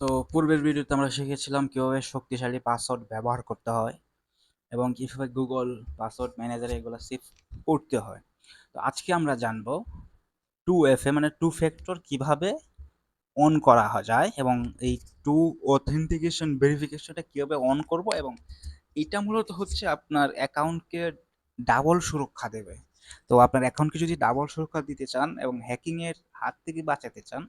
তো পূর্বের ভিডিওতে আমরা শিখেছিলাম কীভাবে শক্তিশালী পাসওয়ার্ড ব্যবহার করতে হয় এবং কীভাবে গুগল পাসওয়ার্ড ম্যানেজারে এগুলো সেভ করতে হয়। তো আজকে আমরা জানব টু এফ এ মানে টু ফ্যাক্টর কীভাবে অন করা যায় এবং এই টু অথেন্টিকেশন ভেরিফিকেশনটা কীভাবে অন করব এবং এটা মূলত হচ্ছে আপনার অ্যাকাউন্টকে ডাবল সুরক্ষা দেবে। তো আপনার অ্যাকাউন্টকে যদি ডাবল সুরক্ষা দিতে চান এবং হ্যাকিংয়ের হাত থেকে বাঁচাতে চান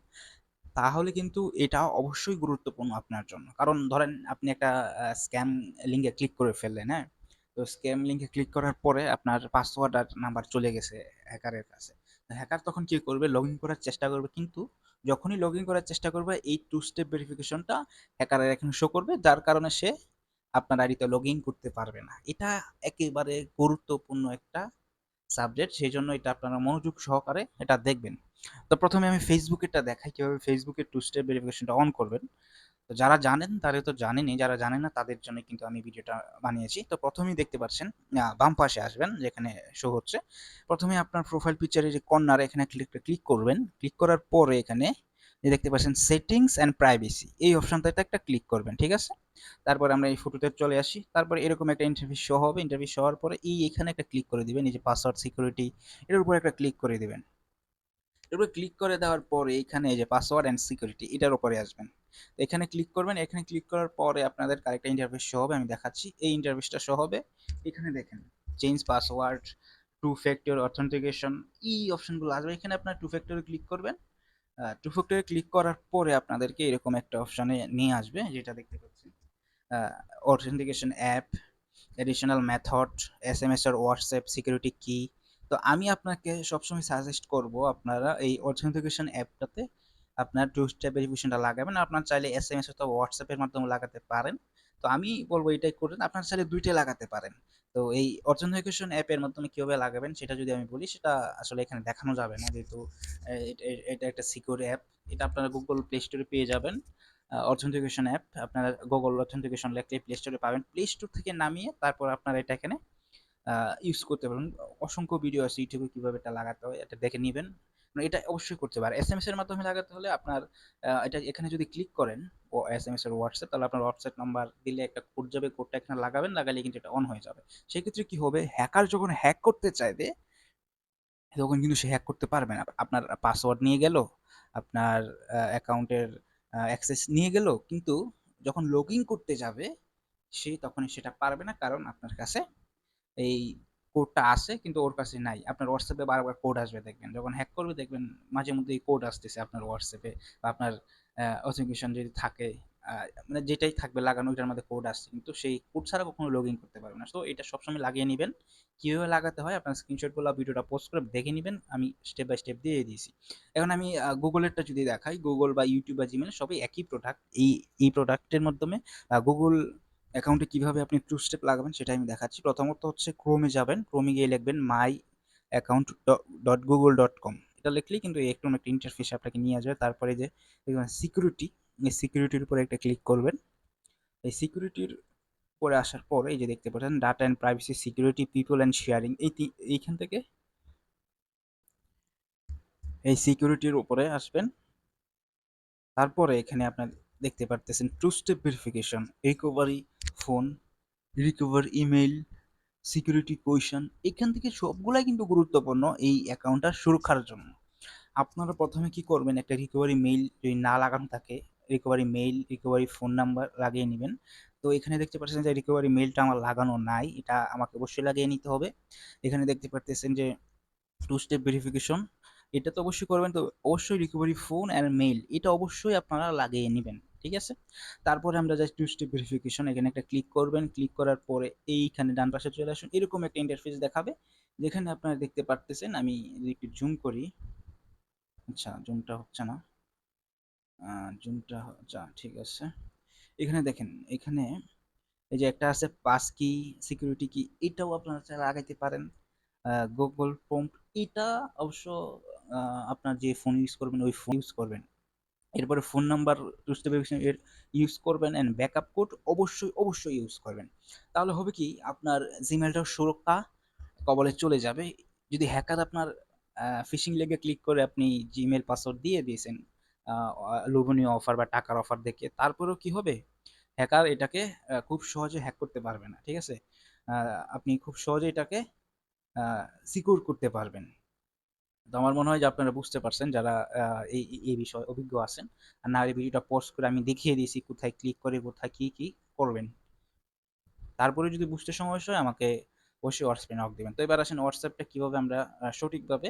তাহলে কিন্তু এটা অবশ্যই গুরুত্বপূর্ণ আপনার জন্য। কারণ ধরেন আপনি একটা স্ক্যাম লিঙ্কে ক্লিক করে ফেললেন হ্যাঁ? তো স্ক্যাম লিঙ্কে ক্লিক করার পরে আপনার পাসওয়ার্ড আর নাম্বার চলে গেছে হ্যাকারের কাছে। হ্যাকার তখন কি করবে? লগ ইন করার চেষ্টা করবে। কিন্তু যখনই লগ ইন করার চেষ্টা করবে, এই টু স্টেপ ভেরিফিকেশনটা হ্যাকারের এখানে শো করবে। যার কারণে সে আপনার আইডিতে লগ ইন করতে পারবে না। এটা একেবারে গুরুত্বপূর্ণ একটা সাবজেক্ট সেই জন্য এটা আপনারা মনোযোগ সহকারে এটা দেখবেন। তো প্রথমে আমি ফেসবুকেরটা দেখাই, কীভাবে ফেসবুকের টু স্টেপ ভেরিফিকেশনটা অন করবেন। তো যারা জানেন, তারা তো জানেনি যারা জানে না, তাদের জন্য কিন্তু আমি ভিডিওটা বানিয়েছি। তো প্রথমেই দেখতে পাচ্ছেন বাম পাশে আসবেন, যেখানে শো হচ্ছে। প্রথমে আপনার প্রোফাইল পিকচারের যে কর্নার এখানে ক্লিক ক্লিক করবেন। ক্লিক করার পরে এখানে যে দেখতে পাচ্ছেন সেটিংস অ্যান্ড প্রাইভেসি এই অপশনটাতে একটা ক্লিক করবেন, ঠিক আছে? তারপরে আমরা এই ফটোতে চলে আসি। তারপরে এরকম একটা ইন্টারভিউ শো হবে। ইন্টারভিউ শো হওয়ার পরে এই এখানে একটা ক্লিক করে দিবেন, এই যে পাসওয়ার্ড সিকিউরিটি এটার উপরে একটা ক্লিক করে দিবেন। এরপর ক্লিক করে দেওয়ার পরে এখানে এই যে পাসওয়ার্ড অ্যান্ড সিকিউরিটি এটার উপরে আসবেন। এখানে ক্লিক করবেন। এখানে ক্লিক করার পরে আপনাদের আরেকটা ইন্টারভিউ শো হবে, আমি দেখাচ্ছি। এই ইন্টারভিউটা শো হবে। এখানে দেখেন change password two factor authentication এই অপশনগুলো আসবে। এখানে আপনার টু ফ্যাক্টরে ক্লিক করবেন। টু ফ্যাক্টরে ক্লিক করার পরে আপনাদেরকে এরকম একটা অপশানে নিয়ে আসবে, যেটা দেখতে পাচ্ছেন authentication app additional method S M S আর হোয়াটসঅ্যাপ সিকিউরিটি কি তো আমি আপনাকে সবসময় সাজেস্ট করব, আপনারা এই অথেন্টিকেশন অ্যাপটাতে আপনার টু স্টেপ ভেরিফিকেশনটা লাগাবেন। আপনার চাইলে এস এম এস অথবা হোয়াটসঅ্যাপের মাধ্যমে লাগাতে পারেন। তো আমি বলব এটাই করেন। আপনার চাইলে দুইটাই লাগাতে পারেন। তো এই অর্জন অথেন্টিকেশন অ্যাপের মাধ্যমে কীভাবে লাগাবেন সেটা যদি আমি বলি, সেটা আসলে এখানে দেখানো যাবে না যেহেতু এটা একটা সিকিউর অ্যাপ এটা আপনারা গুগল প্লে স্টোরে পেয়ে যাবেন। অথেন্টিকেশন অ্যাপ আপনারা গুগল অথেন্টিকেশন লিখলে প্লে স্টোরে পাবেন। প্লে স্টোর থেকে নামিয়ে তারপর আপনারা এটা এখানে ইউজ করতে পারবেন। অসংখ্য ভিডিও আছে ইউটিউবে কীভাবে এটা লাগাতে হয়, এটা দেখে নেবেন। এটা অবশ্যই করতে পারে। এস এম এস এর মাধ্যমে লাগাতে হলে আপনার এটা এখানে যদি ক্লিক করেন, ও এস এম এস এর হোয়াটসঅ্যাপ তাহলে আপনার হোয়াটসঅ্যাপ নাম্বার দিলে একটা কোড যাবে কোডটা এখানে লাগাবেন, লাগালে কিন্তু এটা অন হয়ে যাবে। সেক্ষেত্রে কি হবে? হ্যাকার যখন হ্যাক করতে চাইবে, তখন কিন্তু সে হ্যাক করতে পারবে না। আপনার পাসওয়ার্ড নিয়ে গেল, আপনার অ্যাকাউন্টের অ্যাক্সেস নিয়ে গেল, কিন্তু যখন লগ ইন করতে যাবে, সে তখন সেটা পারবে না, কারণ আপনার কাছে এই কোডটা আসে কিন্তু ওর কাছে নাই। আপনার হোয়াটসঅ্যাপে বারবার কোড আসবে দেখবেন। যখন হ্যাক করবে দেখবেন মাঝে মধ্যে এই কোড আসতেছে আপনার হোয়াটসঅ্যাপে বা আপনার অথেন্টিকেশন যদি থাকে মানে যেটাই থাকবে লাগানো, ওইটার মধ্যে কোড আসছে। কিন্তু সেই কোড ছাড়া কখনো লগ ইন করতে পারবে না। তো এটা সবসময় লাগিয়ে নেবেন। কীভাবে লাগাতে হয় আপনার স্ক্রিনশটগুলো ভিডিওটা পোস্ট করে দেখে নেবেন। আমি স্টেপ বাই স্টেপ দিয়ে দিয়েছি। এখন আমি গুগলেরটা যদি দেখাই গুগল বা ইউটিউব বা জিমেল সবই একই প্রোডাক্ট এই এই প্রোডাক্টের মাধ্যমে গুগল অ্যাকাউন্টে কীভাবে আপনি টু স্টেপ লাগাবেন সেটা আমি দেখাচ্ছি। প্রথমত হচ্ছে ক্রোমে যাবেন। ক্রোমে গিয়ে লিখবেন my account dot Google dot com এটা লিখলেই কিন্তু একটু একটা ইন্টারফেস আপনাকে নিয়ে আসবে। তারপরে যে সিকিউরিটি এই সিকিউরিটির উপরে একটা ক্লিক করবেন। এই সিকিউরিটির উপরে আসার পর এই যে দেখতে পাচ্ছেন data and privacy security people and sharing এই এইখান থেকে এই সিকিউরিটির উপরে আসবেন। তারপরে এখানে আপনার দেখতে পারতেছেন two step verification recovery phone recover email security question এখান থেকে সবগুলাই কিন্তু গুরুত্বপূর্ণ এই অ্যাকাউন্টটা সুরক্ষার জন্য। আপনারা প্রথমে কি করবেন? একটা রিকভারি মেইল যদি না লাগানো থাকে recovery mail recovery phone number লাগিয়ে নেবেন। তো এখানে দেখতে পাচ্ছেন যে রিকভারি মেইলটা আমার লাগানো নাই, এটা আমাকে অবশ্যই লাগিয়ে নিতে হবে। এখানে দেখতে পারতেছেন যে টু স্টেপ ভেরিফিকেশন এটা তো অবশ্যই করবেন। তো অবশ্যই রিকভারি ফোন অ্যান্ড মেইল এটা অবশ্যই আপনারা লাগিয়ে নেবেন। ঠিক আছে? তারপরে আমরা যাই টু স্টেপ ভেরিফিকেশন এখানে একটা ক্লিক করবেন ক্লিক করার পরে এইখানে ডান পাশে চলে আসুন। এরকম একটা ইন্টারফেস দেখাবে, যেখানে আপনারা দেখতে পারতেছেন, আমি একটু জুম করি আচ্ছা জুমটা হচ্ছে না। জুমটা আচ্ছা ঠিক আছে। এখানে দেখেন, এখানে এই যে একটা আছে পাস কি সিকিউরিটি কি, এটাও আপনারা চাইলে লাগাইতে পারেন। গুগল প্রম্পট এটা অবশ্য আপনার যে ফোন ইউজ করবেন, ওই ফোন ইউজ করবেন। এরপরে ফোন নাম্বার স্টেপ এর ইউজ করবেন অ্যান্ড ব্যাকআপ কোড অবশ্যই অবশ্যই ইউজ করবেন। তাহলে হবে কি, আপনার জিমেলটার সুরক্ষা কবলে চলে যাবে। যদি হ্যাকার আপনার ফিশিং লেগে ক্লিক করে আপনি জিমেল পাসওয়ার্ড দিয়ে দিয়েছেন লোভনীয় অফার বা টাকার অফার দেখে, তারপরেও কি হবে? হ্যাকার এটাকে খুব সহজে হ্যাক করতে পারবে না, ঠিক আছে? আপনি খুব সহজে এটাকে সিকিউর করতে পারবেন। তো আমার মনে হয় যে আপনারা বুঝতে পারছেন যারা এই, এই- বিষয়ে অভিজ্ঞ আছেন, আর না এই ভিডিওটা পোস্ট করে আমি দেখিয়ে দিয়েছি কোথায় ক্লিক করে, কোথায় কি কি করবেন। তারপরে যদি বুঝতে সমস্যা হয়, আমাকে অবশ্যই হোয়াটসঅ্যাপে নক দেবেন। তো এবার আসেন হোয়াটসঅ্যাপটা কীভাবে আমরা সঠিকভাবে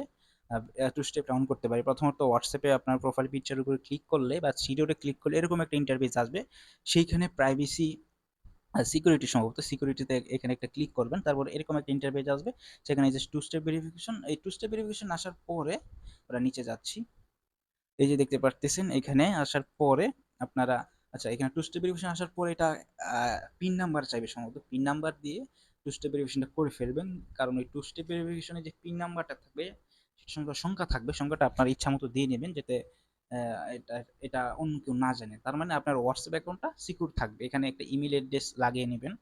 টু স্টেপ ডাউন করতে পারি? প্রথমত হোয়াটসঅ্যাপে আপনার প্রোফাইল পিকচারের উপরে ক্লিক করলে বা সিডিওটা ক্লিক করলে এরকম একটা ইন্টারফেস আসবে। সেইখানে প্রাইভেসি সিকিউরিটি সম্ভবত সিকিউরিটিতে এখানে একটা ক্লিক করবেন, তারপর এরকম একটা ইন্টারফেস আসবে, সেখানে যে টু স্টেপ ভেরিফিকেশন এই টু স্টেপ ভেরিফিকেশন আসার পরে আমরা নিচে যাচ্ছি। এই যে দেখতে পারতেছেন, এখানে আসার পরে আপনারা আচ্ছা এখানে টু স্টেপ ভেরিফিকেশন আসার পরে এটা পিন নাম্বার চাইবে সম্ভবত। পিন নাম্বার দিয়ে টু স্টেপ ভেরিফিকেশনটা করে ফেলবেন, কারণ ওই টু স্টেপ ভেরিফিকেশনে যে পিন নাম্বারটা থাকবে সঙ্গে সংখ্যা থাকবে, সংখ্যাটা আপনার ইচ্ছা মতো দিয়ে নেবেন, যাতে এটা এটা অন্য কেউ না জানে। তার মানে আপনার হোয়াটসঅ্যাপ অ্যাকাউন্টটা সিকিউর থাকবে। এখানে একটা ইমেল অ্যাড্রেস লাগিয়ে নেবেন।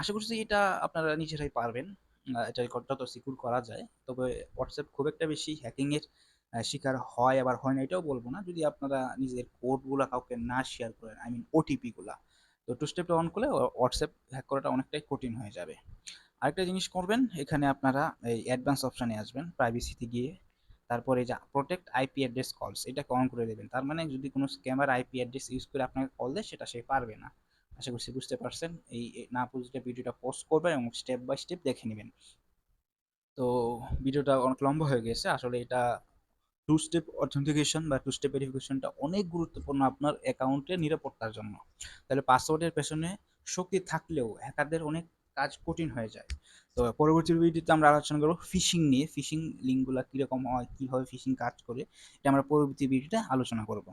আশা করছি এটা আপনারা নিজেরাই পারবেন। এটা এটা তো সিকিউর করা যায়। তবে হোয়াটসঅ্যাপ খুব একটা বেশি হ্যাকিংয়ের শিকার হয়, আবার হয় না, এটাও বলব না। যদি আপনারা নিজের কোডগুলো কাউকে না শেয়ার করেন আই মিন ওটিপি গুলা, তো টু স্টেপটা অন করলে হোয়াটসঅ্যাপ হ্যাক করাটা অনেকটাই কঠিন হয়ে যাবে। আরেকটা জিনিস করবেন, এখানে আপনারা এই অ্যাডভান্স অপশানে আসবেন প্রাইভেসিতে গিয়ে। তারপরে যে প্রোটেক্ট আইপি অ্যাড্রেস কলস এটাকে অন করে দেবেন। তার মানে যদি কোনো স্ক্যামার আইপি অ্যাড্রেস ইউজ করে আপনাকে কল দেয়, সেটা সে পারবে না। আশা করছি বুঝতে পারছেন। এই এই না বুঝলে ভিডিওটা পোস্ট করবেন এবং স্টেপ বাই স্টেপ দেখে নেবেন। তো ভিডিওটা অনেক লম্বা হয়ে গেছে। আসলে এটা টু স্টেপ অথেন্টিকেশন বা টু স্টেপ ভেরিফিকেশনটা অনেক গুরুত্বপূর্ণ আপনার অ্যাকাউন্টের নিরাপত্তার জন্য। তাহলে পাসওয়ার্ডের পেছনে শক্তি থাকলেও হ্যাকারদের অনেক কাজ কঠিন হয়ে যায়। তো পরবর্তী ভিডিওতে আমরা আলোচনা করব ফিশিং নিয়ে। ফিশিং লিঙ্কগুলো কীরকম হয়, কীভাবে ফিশিং কাজ করে, এটা আমরা পরবর্তী ভিডিওতে আলোচনা করব।